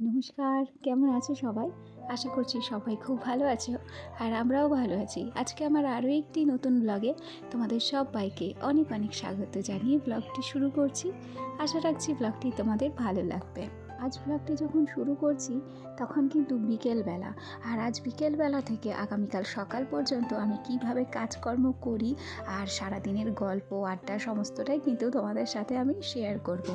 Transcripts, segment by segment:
নমস্কার কেমন আছো সবাই? আশা করছি সবাই খুব ভালো আছো আর আমরাও ভালো আছি। আজকে আমার আরও একটি নতুন ব্লগে তোমাদের সবাইকে অনেক অনেক স্বাগত জানিয়ে ব্লগটি শুরু করছি। আশা রাখছি ব্লগটি তোমাদের ভালো লাগবে। আজ ব্লগটি যখন শুরু করছি, তখন কিন্তু বিকেলবেলা। আর আজ বিকেলবেলা থেকে আগামীকাল সকাল পর্যন্ত আমি কীভাবে কাজকর্ম করি আর সারাদিনের গল্প, আড্ডা, সমস্তটাই কিন্তু তোমাদের সাথে আমি শেয়ার করব।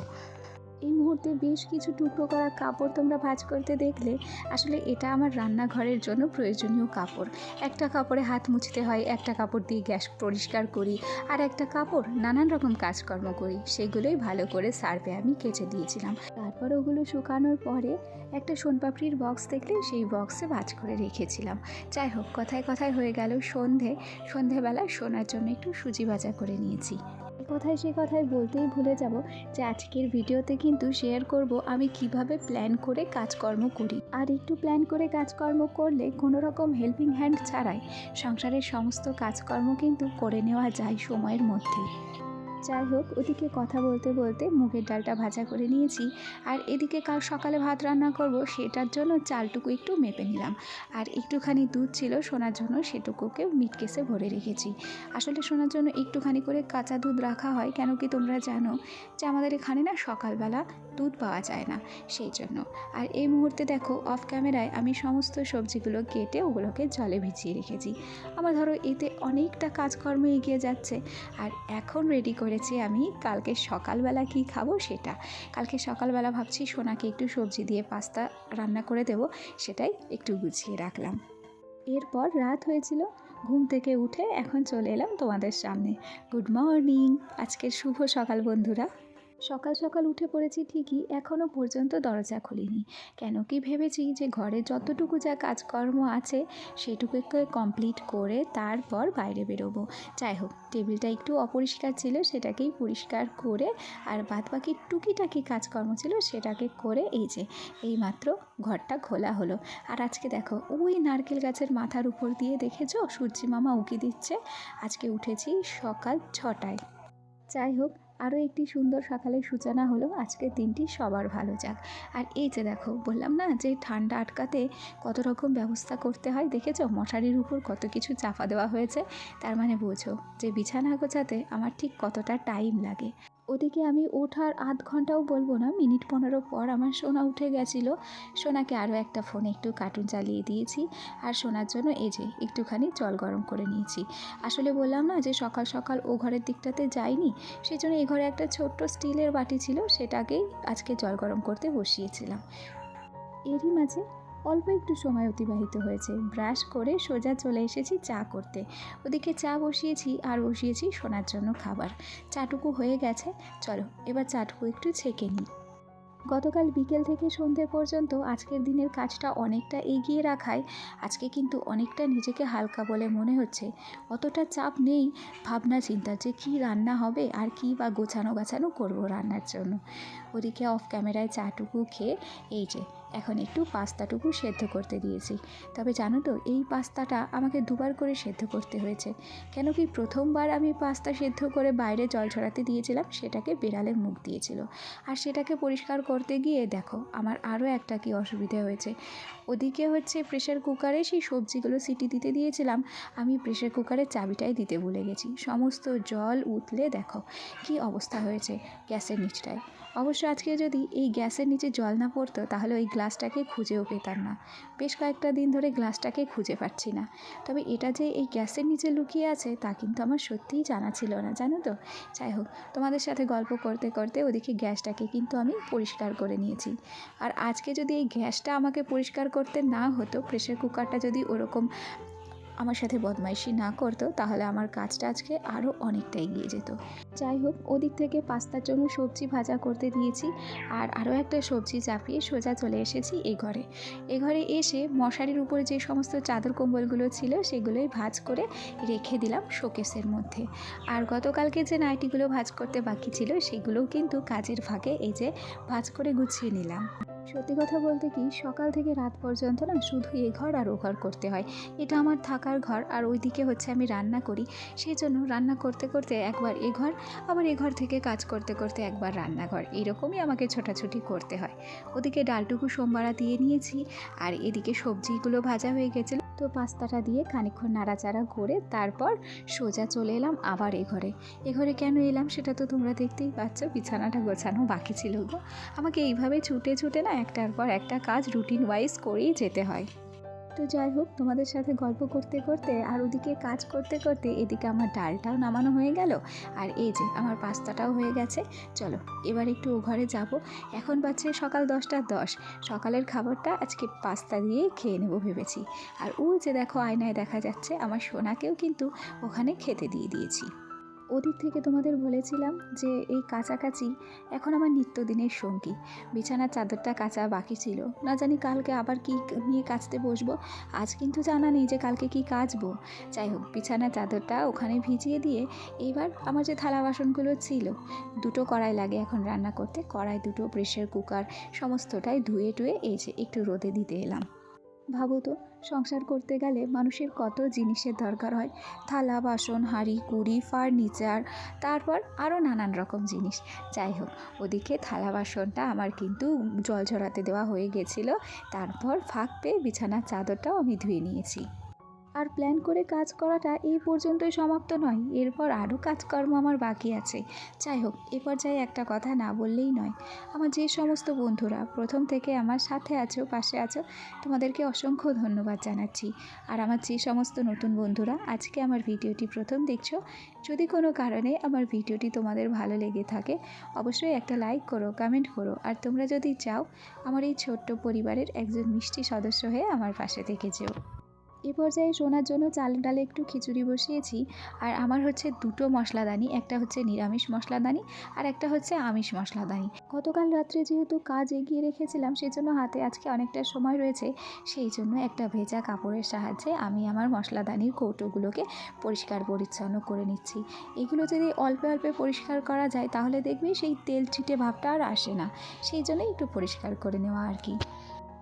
এই মুহূর্তে বেশ কিছু টুকরো করা কাপড় তোমরা ভাজ করতে দেখলে আসলে এটা আমার রান্নাঘরের জন্য প্রয়োজনীয় কাপড়। একটা কাপড়ে হাত মুছতে হয়, একটা কাপড় দিয়ে গ্যাস পরিষ্কার করি আর একটা কাপড় নানান রকম কাজকর্ম করি। সেগুলোই ভালো করে সার্ভে আমি কেচে দিয়েছিলাম। তারপর ওগুলো শুকানোর পরে একটা সোনপাপড়ির বক্স দেখলে সেই বক্সে ভাজ করে রেখেছিলাম। যাই হোক, কথায় কথায় হয়ে গেল সন্ধে। সন্ধেবেলা শোনার জন্য একটু সুজি ভাজা করে নিয়েছি। কথায় সে কথায় বলতেই ভুলে যাব যে আজকের ভিডিওতে কিন্তু শেয়ার করব আমি কীভাবে প্ল্যান করে কাজকর্ম করি। আর একটু প্ল্যান করে কাজকর্ম করলে কোনো রকম হেল্পিং হ্যান্ড ছাড়াই সংসারের সমস্ত কাজকর্ম কিন্তু করে নেওয়া যায় সময়ের মধ্যেই যাই হোক ওদিকে কথা বলতে বলতে মুগের ডালটা ভাজা করে নিয়েছি। আর এদিকে কাল সকালে ভাত রান্না করব, সেটার জন্য চালটুকু একটু মেপে নিলাম। আর একটুখানি দুধ ছিল শোনার জন্য সেটুকুকে মিটকেসে ভরে রেখেছি। আসলে শোনার জন্য একটুখানি করে কাঁচা দুধ রাখা হয়, কেন কি তোমরা জানো? যে আমাদের এখানে না সকালবেলা দুধ পাওয়া যায় না, সেই জন্য। আর এই মুহূর্তে দেখো, অফ ক্যামেরায় আমি সমস্ত সবজিগুলো কেটে ওগুলোকে জলে ভিজিয়ে রেখেছি। আমার ধরো, এতে অনেকটা কাজকর্ম এগিয়ে যাচ্ছে। আর এখন রেডি করেছি আমি, কালকে সকালবেলা কি খাব সেটা। কালকে সকালবেলা ভাবছি সোনাকে একটু সবজি দিয়ে পাস্তা রান্না করে দেব, সেটাই একটু গুছিয়ে রাখলাম। এরপর রাত হয়েছিল, ঘুম থেকে উঠে এখন চলে এলাম তোমাদের সামনে। Good morning! আজকের শুভ সকাল বন্ধুরা। সকাল সকাল উঠে পড়েছি ঠিকই এখনও পর্যন্ত দরজা খুলিনি। কেন কি ভেবেছি যে ঘরে যতটুকু যা কাজকর্ম আছে, সেটুকুকে কমপ্লিট করে তারপর বাইরে বেরোবো। যাই হোক, টেবিলটা একটু অপরিষ্কার ছিল, সেটাকেই পরিষ্কার করে আর বাদ বাকি টুকিটাকি কাজকর্ম ছিল, সেটাকে করে এই যে, এইমাত্র ঘরটা খোলা হলো। আর আজকে দেখো, ওই নারকেল গাছের মাথার উপর দিয়ে দেখেছ? সূর্যি মামা উকি দিচ্ছে। আজকে উঠেছি সকাল ছটায়। যাই হোক আরও একটি সুন্দর সকালের সূচনা হলো আজকের দিনটি সবার ভালো যাক। আর এই যে দেখো, বললাম না যে ঠান্ডা আটকাতে কত রকম ব্যবস্থা করতে হয়? দেখেছ? মশারির উপর কত কিছু চাপা দেওয়া হয়েছে। তার মানে বোঝো যে বিছানা গোছাতে আমার ঠিক কতটা টাইম লাগে। ওদিকে আমি ওঠার আধ ঘন্টাও বলব না, মিনিট পনেরো পর আমার সোনা উঠে গেছিল। সোনাকে আরও একটা ফোনে একটু কার্টুন চালিয়ে দিয়েছি আর সোনার জন্য এই যে একটুখানি জল গরম করে নিয়েছি। আসলে বললাম না যে সকাল সকাল ও ঘরের দিকটাতে যাইনি সেই জন্য এই ঘরে একটা ছোট্ট স্টিলের বাটি ছিল, সেটাকেই আজকে জল গরম করতে বসিয়েছিলাম। এরই মাঝে অল্প একটু সময় অতিবাহিত হয়েছে। ব্রাশ করে সোজা চলে এসেছি চা করতে। ওদিকে চা বসিয়েছি আর বসিয়েছি শোনার জন্য খাবার। চাটুকু হয়ে গেছে। চলো, এবার চাটুকু একটু ছেঁকে নিই। গতকাল বিকেল থেকে সন্ধে পর্যন্ত আজকের দিনের কাজটা অনেকটা এগিয়ে রাখায়, আজকে কিন্তু অনেকটা নিজেকে হালকা বলে মনে হচ্ছে। অতটা চাপ নেই, ভাবনা চিন্তা যে কী রান্না হবে আর কী বা গোছানো গাছানো করব রান্নার জন্য। ওদিকে অফ ক্যামেরায় চাটুকু খেয়ে, এই যে এখন একটু পাস্তাটুকু সেদ্ধ করতে দিয়েছি। তবে জানো তো, এই পাস্তাটা আমাকে দুবার করে সেদ্ধ করতে হয়েছে। কেন কি প্রথমবার আমি পাস্তা সেদ্ধ করে বাইরে জল ছড়াতে দিয়েছিলাম, সেটাকে বেড়ালের মুখ দিয়েছিল। আর সেটাকে পরিষ্কার করতে গিয়ে দেখো, আমার আরও একটা কি অসুবিধা হয়েছে। ওদিকে হচ্ছে প্রেশার কুকারে সেই সবজিগুলো সিটি দিতে দিয়েছিলাম, আমি প্রেশার কুকারের চাবিটাই দিতে ভুলে গেছি। সমস্ত জল উতলে দেখো, কি অবস্থা হয়েছে গ্যাসের নিচটায়। অবশ্য আজকে যদি এই গ্যাসের নিচে জল না পড়তো, তাহলে ওই গ্লাসটাকে খুঁজেও পেতাম না। বেশ কয়েকটা দিন ধরে গ্লাসটাকে খুঁজে পাচ্ছি না। তবে এটা যে এই গ্যাসের নিচে লুকিয়ে আছে, তা কিন্তু আমার সত্যিই জানা ছিল না, জানো তো? যাই হোক, তোমাদের সাথে গল্প করতে করতে ওদিকে গ্যাসটাকে কিন্তু আমি পরিষ্কার করে নিয়েছি। আর আজকে যদি এই গ্যাসটা আমাকে পরিষ্কার করতে না হতো প্রেশার কুকারটা যদি ওরকম আমার সাথে বদমাইশি না করতো, তাহলে আমার কাজটা আজকে আরও অনেকটা এগিয়ে যেত। যাই হোক, ওদিক থেকে পাস্তার জন্য সবজি ভাজা করতে দিয়েছি, আর আরও একটা সবজি চাপিয়ে সোজা চলে এসেছি এ ঘরে। এ ঘরে এসে মশারির উপরে যে সমস্ত চাদর কম্বলগুলো ছিল, সেগুলোই ভাজ করে রেখে দিলাম শোকেসের মধ্যে। আর গতকালকে যে নাইটিগুলো ভাজ করতে বাকি ছিল, সেগুলোও কিন্তু কাজের ফাঁকে এই যে ভাজ করে গুছিয়ে নিলাম। সত্যি কথা বলতে কি, সকাল থেকে রাত পর্যন্ত না শুধু এ ঘর আর ও ঘর করতে হয়। এটা আমার থাকার ঘর আর ওইদিকে হচ্ছে আমি রান্না করি। সেই জন্য রান্না করতে করতে একবার এ ঘর, আবার এ ঘর থেকে কাজ করতে করতে একবার রান্নাঘর। এরকমই আমাকে ছোটাছুটি করতে হয়। ওদিকে ডালটুকু সোমবারা দিয়ে নিয়েছি, আর এদিকে সবজিগুলো ভাজা হয়ে গেছিল তো পাস্তাটা দিয়ে খানিক্ষণ নাড়াচাড়া করে তারপর সোজা চলে এলাম আবার এ ঘরে। এ ঘরে কেন এলাম সেটা তো তোমরা দেখতেই পাচ্ছ, বিছানাটা গোছানো বাকি ছিল গো। আমাকে এইভাবে ছুটে ছুটে না একটার পর একটা কাজ রুটিন ওয়াইজ করেই যেতে হয়। তো যাই হোক, তোমাদের সাথে গল্প করতে করতে আর ওদিকে কাজ করতে করতে এদিকে আমার ডালটাও নামানো হয়ে গেল। আর এই যে আমার পাস্তাটাও হয়ে গেছে। চলো, এবার একটু ও ঘরে যাব। এখন বাজছে সকাল দশটা দশ। সকালের খাবারটা আজকে পাস্তা দিয়েই খেয়ে নেব ভেবেছি। আর ও যে দেখো, আয়নায় দেখা যাচ্ছে, আমার সোনাকেও কিন্তু ওখানে খেতে দিয়ে দিয়েছি। ওদিক থেকে তোমাদের বলেছিলাম যে এই কাছাকাছি এখন আমার নিত্যদিনের সঙ্গী। বিছানার চাদরটা কাচা বাকি ছিল। না জানি কালকে আবার কি নিয়ে কাচতে বসবো। আজ কিন্তু জানা নেই যে কালকে কি কাচবো। যাই হোক, বিছানার চাদরটা ওখানে ভিজিয়ে দিয়ে এইবার আমার যে থালা বাসনগুলো ছিল, দুটো কড়াই লাগে এখন রান্না করতে। কড়াই, দুটো প্রেশার কুকার, সমস্তটাই ধুয়ে টুয়ে এই যে একটু রোদে দিতে এলাম। ভাবো তো সংসার করতে গেলে মানুষের কত জিনিসের দরকার হয়। থালা, বাসন, হাঁড়ি, কুড়ি ফার্নিচার তারপর আরও নানান রকম জিনিস। যাই হোক, ওদিকে থালা, বাসনটা আমার কিন্তু জল ঝরাতে দেওয়া হয়ে গেছিল। তারপর ফাঁক পেয়ে বিছানার চাদরটাও আমি ধুয়ে নিয়েছি। আর প্ল্যান করে কাজ করাটা এই পর্যন্তই সমাপ্ত নয়। এরপর আরও কাজকর্ম আমার বাকি আছে। যাই হোক, এ পর্যায়ে একটা কথা না বললেই নয়। আমার যে সমস্ত বন্ধুরা, প্রথম থেকে আমার সাথে আছো, পাশে আছো, তোমাদেরকে অসংখ্য ধন্যবাদ জানাচ্ছি। আর আমার যে সমস্ত নতুন বন্ধুরা, আজকে আমার ভিডিওটি প্রথম দেখছ, যদি কোনো কারণে আমার ভিডিওটি তোমাদের ভালো লেগে থাকে, অবশ্যই একটা লাইক করো কমেন্ট করো। আর তোমরা যদি চাও, আমার এই ছোট্ট পরিবারের একজন মিষ্টি সদস্য হয়ে আমার পাশে থেকে যেও। এ পর্যায়ে শোনার জন্য চাল ডালে একটু খিচুড়ি বসিয়েছি। আর আমার হচ্ছে দুটো মশলাদানি একটা হচ্ছে নিরামিষ মশলাদানি আর একটা হচ্ছে আমিষ মশলাদানি গতকাল রাত্রে যেহেতু কাজ এগিয়ে রেখেছিলাম, সেজন্য হাতে আজকে অনেকটা সময় রয়েছে। সেই জন্য একটা ভেজা কাপড়ের সাহায্যে আমি আমার মশলাদানির কৌটোগুলোকে পরিষ্কার পরিচ্ছন্ন করে নিচ্ছি। এগুলো যদি অল্পে অল্পে পরিষ্কার করা যায়, তাহলে দেখবি সেই তেল ছিটে ভাবটা আর আসে না। সেই জন্যই একটু পরিষ্কার করে নেওয়া আর কি।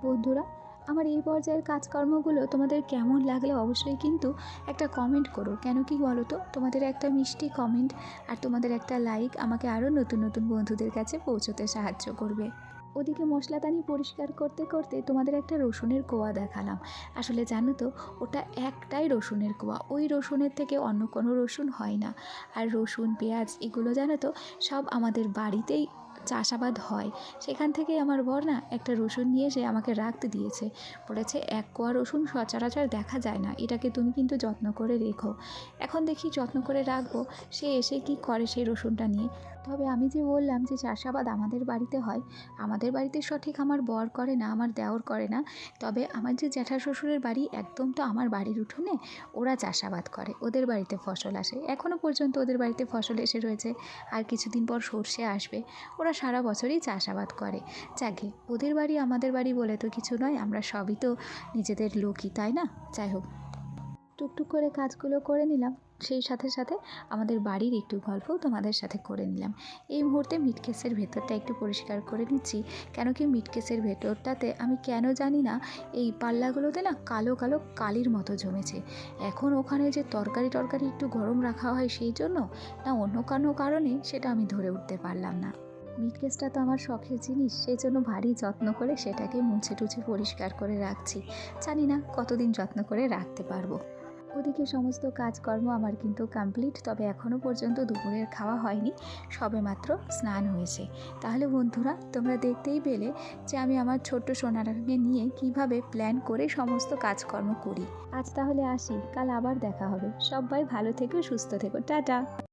বন্ধুরা আমার এই পর্যায়ের কাজকর্মগুলো তোমাদের কেমন লাগলে অবশ্যই কিন্তু একটা কমেন্ট করো। কেন কি বলো তো তোমাদের একটা মিষ্টি কমেন্ট আর তোমাদের একটা লাইক আমাকে আরও নতুন নতুন বন্ধুদের কাছে পৌঁছতে সাহায্য করবে। ওদিকে মশলাদানি পরিষ্কার করতে করতে তোমাদের একটা রসুনের কোয়া দেখালাম। আসলে জানো তো, ওটা একটাই রসুনের কোয়া। ওই রসুনের থেকে অন্য কোনো রসুন হয় না। আর রসুন, পেঁয়াজ এগুলো জানো তো, সব আমাদের বাড়িতেই চাষাবাদ হয়। সেখান থেকে আমার বর না একটা রসুন নিয়ে এসে আমাকে রাখতে দিয়েছে। বলেছে, এক কোয়া রসুন সচরাচর দেখা যায় না। এটাকে তুমি কিন্তু যত্ন করে রেখো। এখন দেখি যত্ন করে রাখব, সে এসে কি করে সেই রসুনটা নিয়ে। তবে আমি যে বললাম যে চাষাবাদ আমাদের বাড়িতে হয়, আমাদের বাড়িতে সঠিক আমার বর করে না, আমার দেওর করে না, তবে আমার যে জ্যাঠা শ্বশুরের বাড়ি একদম তো আমার বাড়ির উঠোনে ওরা চাষাবাদ করে, ওদের বাড়িতে ফসল আসে এখনও পর্যন্ত ওদের বাড়িতে ফসল এসে রয়েছে, আর কিছুদিন পর সর্ষে আসবে, ওরা সারা বছরই চাষাবাদ করে, যাকে ওদের বাড়ি আমাদের বাড়ি বলে তো কিছু নয়, আমরা সবই তো নিজেদের লোকই, তাই না? যাই হোক। টুকটুক করে কাজগুলো করে নিলাম। সেই সাথে সাথে আমাদের বাড়ির একটু গল্প তোমাদের সাথে করে নিলাম। এই মুহূর্তে মিটকেসের ভেতরটা একটু পরিষ্কার করে নিচ্ছি। কেন কি মিটকেসের ভেতরটাতে আমি কেন জানি না, এই পাল্লাগুলোতে না কালো কালো কালির মতো জমেছে। এখন ওখানে যে তরকারি টরকারি একটু গরম রাখা হয় সেই জন্য না অন্য কোনো কারণে সেটা আমি ধরে উঠতে পারলাম না। মিট কেসটা তো আমার শখের জিনিস, সেই জন্য ভারী যত্ন করে সেটাকে মুছে টুছে পরিষ্কার করে রাখছি। জানি না কতদিন যত্ন করে রাখতে পারব। ওদিকে সমস্ত কাজকর্ম আমার কিন্তু কমপ্লিট তবে এখনও পর্যন্ত দুপুরের খাওয়া হয়নি, সবে মাত্র স্নান হয়েছে। তাহলে বন্ধুরা, তোমরা দেখতেই পেলে যে আমি আমার ছোট্ট সোনারাকে নিয়ে কীভাবে প্ল্যান করে সমস্ত কাজকর্ম করি। আজ তাহলে আসি, কাল আবার দেখা হবে। সবাই ভালো থেকো, সুস্থ থেকো। টাটা!